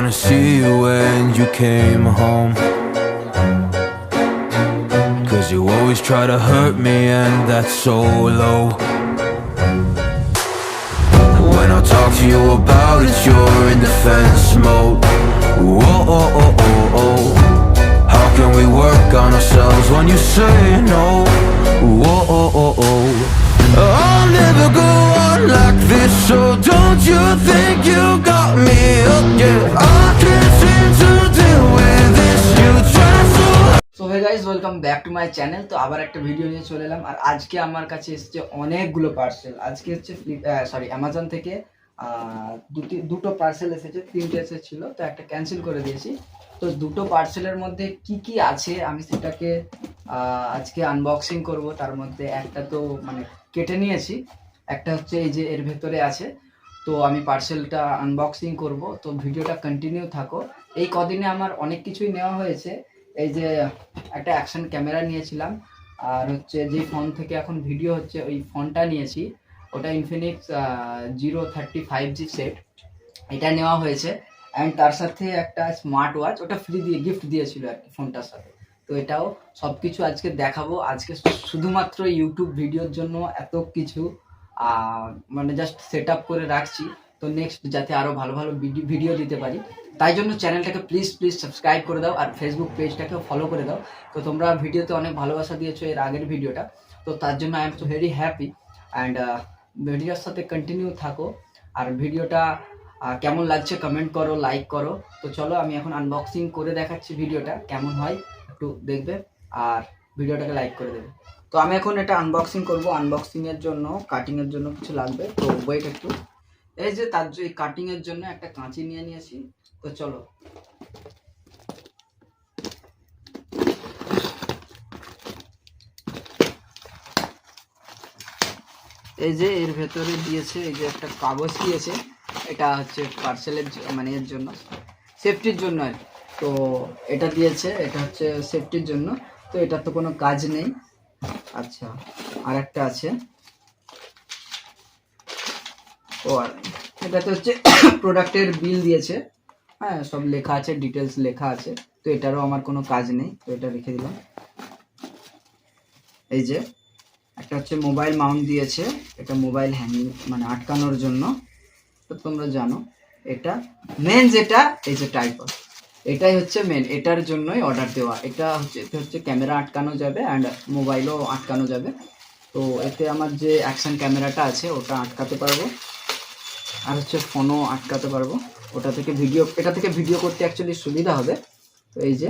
wanna see you when you came home. Cause you always try to hurt me, and that's so low. When I talk to you about it, you're in defense mode. Whoa, oh, oh, oh, oh. How can we work on ourselves when you say no? Whoa, oh, oh, oh. I'll never go on like this, so don't you think you got me up? I can't seem to deal with this. You try so so hey guys welcome back to my channel তো আবার একটা video নিয়ে চলে এলাম। আর আজকে আমার কাছে এসেছে অনেকগুলো পার্সেল আজকে হচ্ছে সরি অ্যামাজন থেকে দুটি দুটো পার্সেল এসেছে তিনটে এসেছিল। তো একটা ক্যান্সেল করে দিয়েছি। তো দুটো পার্সেলের মধ্যে কি কি আছে? আমি সেটাকে আজকে আনবক্সিং করব। তার মধ্যে একটা তো মানে কেটে নিয়েছি। একটা হচ্ছে এই যে এর ভেতরে আছে। তো আমি পার্সেলটা আনবক্সিং করব। তো ভিডিওটা কন্টিনিউ থাকো। এই কদিনে আমার অনেক কিছুই নেওয়া হয়েছে। এই যে একটা অ্যাকশন ক্যামেরা নিয়েছিলাম। আর হচ্ছে যে ফোন থেকে এখন ভিডিও হচ্ছে, ওই ফোনটা নিয়েছি। ওটা Infinix zero thirty five G set এটা নেওয়া হয়েছে। অ্যান্ড তার সাথে একটা স্মার্ট ওয়াচ ওটা ফ্রি দিয়ে গিফট দিয়েছিল আর কি ফোনটার সাথে। তো এটাও সব কিছু আজকে দেখাবো। আজকে শুধুমাত্র ইউটিউব ভিডিওর জন্য এত কিছু মানে জাস্ট সেট করে রাখছি। তো নেক্সট যাতে আরও ভালো ভালো ভিডিও দিতে পারি। তাই জন্য চ্যানেলটাকে প্লিজ প্লিজ সাবস্ক্রাইব করে দাও আর ফেসবুক পেজটাকে ফলো করে দাও। তো তোমরা ভিডিওতে অনেক ভালোবাসা দিয়েছ এর আগের ভিডিওটা তো তার জন্য I am so very happy and ভিডিওর সাথে কন্টিনিউ থাকো। আর ভিডিওটা কেমন লাগছে কমেন্ট করো লাইক করো। তো চলো আমি এখন আনবক্সিং করে দেখাচ্ছি ভিডিওটা কেমন হয়। একটু দেখবে আর ভিডিওটাকে লাইক করে দেবে। তো আমি এখন এটা আনবক্সিং করব। আনবক্সিং এর জন্য কাটিং এর জন্য কিছু লাগবে। তো ওয়েট একটু। এই যে তার এই কাটিং এর জন্য একটা কাঁচি নিয়ে নিয়েছি। তো চলো। এই যে এর ভেতরে দিয়েছে, এই যে একটা কাগজ দিয়েছে। এটা হচ্ছে পার্সেলের মানে এর জন্য। সেফটির জন্য আর কি। তো এটা দিয়েছে, এটা হচ্ছে সেফটির জন্য। তো এটার তো কোনো কাজ নেই। আচ্ছা আর একটা আছে। ও, আর এটাতে হচ্ছে প্রোডাক্টের বিল দিয়েছে। হ্যাঁ সব লেখা আছে ডিটেলস লেখা আছে। তো এটারও আমার কোনো কাজ নেই। তো এটা রেখে দিলাম। এই যে, একটা হচ্ছে মোবাইল মাউন্ট দিয়েছে। এটা মোবাইল হ্যাঙ্গিং মানে আটকানোর জন্য। তো তোমরা জানো, এটা মেন যেটা, এই যে টাইপার এটাই হচ্ছে মেন এটার জন্যই অর্ডার দেওয়া। এটা হচ্ছে এতে হচ্ছে ক্যামেরা আটকানো যাবে অ্যান্ড মোবাইলও আটকানো যাবে। তো এতে আমার যে অ্যাকশন ক্যামেরাটা আছে ওটা আটকাতে পারব। আর হচ্ছে ফোনও আটকাতে পারব। ওটা থেকে ভিডিও এটা থেকে ভিডিও করতে অ্যাকচুয়ালি সুবিধা হবে। তো এই যে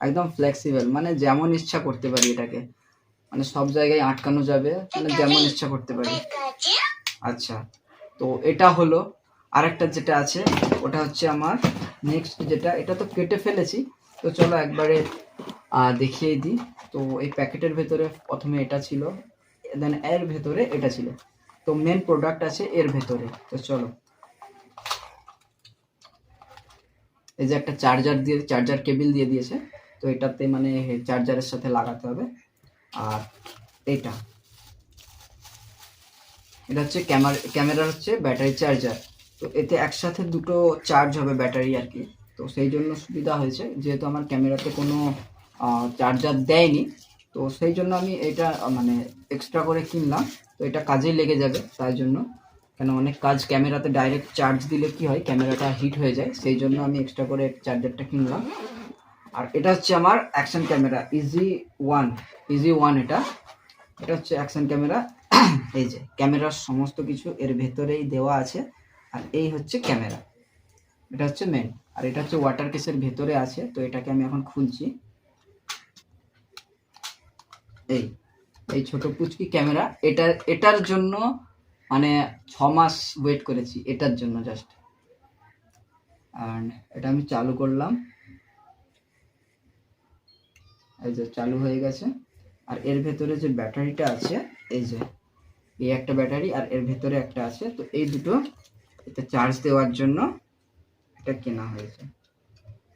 একদম ফ্লেক্সিবল মানে যেমন ইচ্ছা করতে পারি এটাকে। মানে সব জায়গায় আটকানো যাবে মানে যেমন ইচ্ছা করতে পারি। আচ্ছা তো এটা হলো আরেকটা যেটা আছে ওটা হচ্ছে আমার নেক্সট যেটা, এটা তো কেটে ফেলেছি। তো চলো একবারে দেখিয়ে দিই। তো এই প্যাকেটের ভেতরে প্রথমে এটা ছিল দেন এর ভেতরে এটা ছিল। তো মেন প্রোডাক্ট আছে এর ভেতরে। তো চলো। এই যে একটা চার্জার দিয়ে চার্জার কেবিল দিয়ে দিয়েছে। তো এটাতে মানে চার্জারের সাথে লাগাতে হবে। আর এটা এটা হচ্ছে ক্যামেরা ক্যামেরা হচ্ছে ব্যাটারি চার্জার তো এতে একসাথে দুটো চার্জ হবে ব্যাটারি আর কি। তো সেই জন্য সুবিধা হয়েছে। যেহেতু আমার ক্যামেরাতে কোনো চার্জার দেয়নি, তো সেই জন্য আমি এটা মানে এক্সট্রা করে কিনলাম। তো এটা কাজেই লেগে যাবে, তাই জন্য। কেন, অনেক কাজ ক্যামেরাতে ডাইরেক্ট চার্জ দিলে কি হয় ক্যামেরাটা হিট হয়ে যায়, সেই জন্য আমি এক্সট্রা করে চার্জারটা কিনলাম। আর এটা হচ্ছে আমার action camera easy one easy one এটা। এটা হচ্ছে অ্যাকশন ক্যামেরা এই যে ক্যামেরার সমস্ত কিছু এর ভেতরেই দেওয়া আছে। আর এই হচ্ছে ক্যামেরা। এটা হচ্ছে মেন আর এটা হচ্ছে ওয়াটার কেসের ভেতরে আছে, তো এটাকে আমি এখন খুলছি। এই এই ছোট পুচকি ক্যামেরা, এটা, এটার জন্য মানে ছ মাস ওয়েট করেছি, এটার জন্য জাস্ট অ্যান্ড এটা আমি চালু করলাম। এই যে চালু হয়ে গেছে। আর এর ভেতরে যে ব্যাটারিটা আছে, এই যে, এই একটা ব্যাটারি আর এর ভেতরে একটা আছে, তো এই দুটো এতে চার্জ দেওয়ার জন্য এটা কেনা হয়েছে।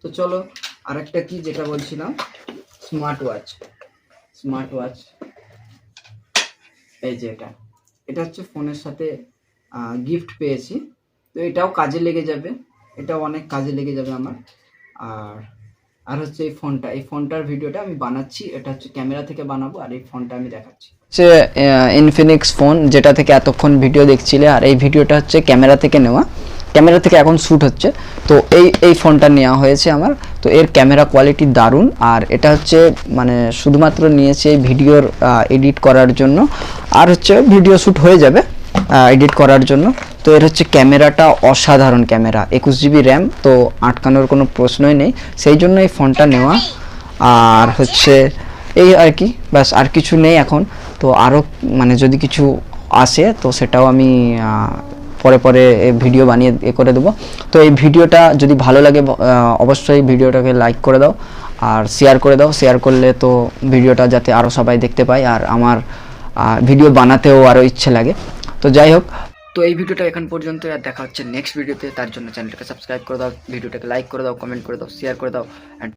তো চলো আর একটা কি যেটা বলছিলাম? স্মার্ট ওয়াচ স্মার্ট ওয়াচ এই যে এটা। এটা হচ্ছে ফোনের সাথে গিফট পেয়েছি। তো এটাও কাজে লেগে যাবে। এটাও অনেক কাজে লেগে যাবে আমার। আর আর হচ্ছে এই ফোনটা, এই ফোনটার ভিডিওটা আমি বানাচ্ছি, এটা হচ্ছে ক্যামেরা থেকে বানাবো, আর এই ফোনটা আমি দেখাচ্ছি। হচ্ছে ইনফিনিক্স ফোন যেটা থেকে এতক্ষণ ভিডিও দেখছিলে, আর এই ভিডিওটা হচ্ছে ক্যামেরা থেকে নেওয়া। ক্যামেরা থেকে এখন শ্যুট হচ্ছে। তো এই এই ফোনটা নেওয়া হয়েছে আমার। তো এর ক্যামেরা কোয়ালিটি দারুণ, আর এটা হচ্ছে মানে শুধুমাত্র নিয়েছে ভিডিওর এডিট করার জন্য। আর হচ্ছে ভিডিও শ্যুট হয়ে যাবে এডিট করার জন্য। তো এর হচ্ছে ক্যামেরাটা অসাধারণ ক্যামেরা, একুশ জিবি র্যাম, তো আটকানোর কোনো প্রশ্নই নেই। সেই জন্য এই ফোনটা নেওয়া। আর হচ্ছে এই আর কি, ব্যাস, আর কিছু নেই এখন। তো আরও মানে যদি কিছু আসে, তো সেটাও আমি পরে পরে ভিডিও বানিয়ে এ করে দেবো। তো এই ভিডিওটা যদি ভালো লাগে অবশ্যই ভিডিওটাকে লাইক করে দাও। আর শেয়ার করে দাও। শেয়ার করলে তো ভিডিওটা যাতে আরও সবাই দেখতে পায়। আর আমার ভিডিও বানাতেও আরও ইচ্ছে লাগে। তো যাই হোক। তো এই ভিডিওটা এখন পর্যন্ত আর দেখা হচ্ছে নেক্সট ভিডিওতে তার জন্য চ্যানেলটাকে সাবস্ক্রাইব করে দাও, ভিডিওটাকে লাইক করে দাও কমেন্ট করে দাও শেয়ার করে দাও অ্যান্ড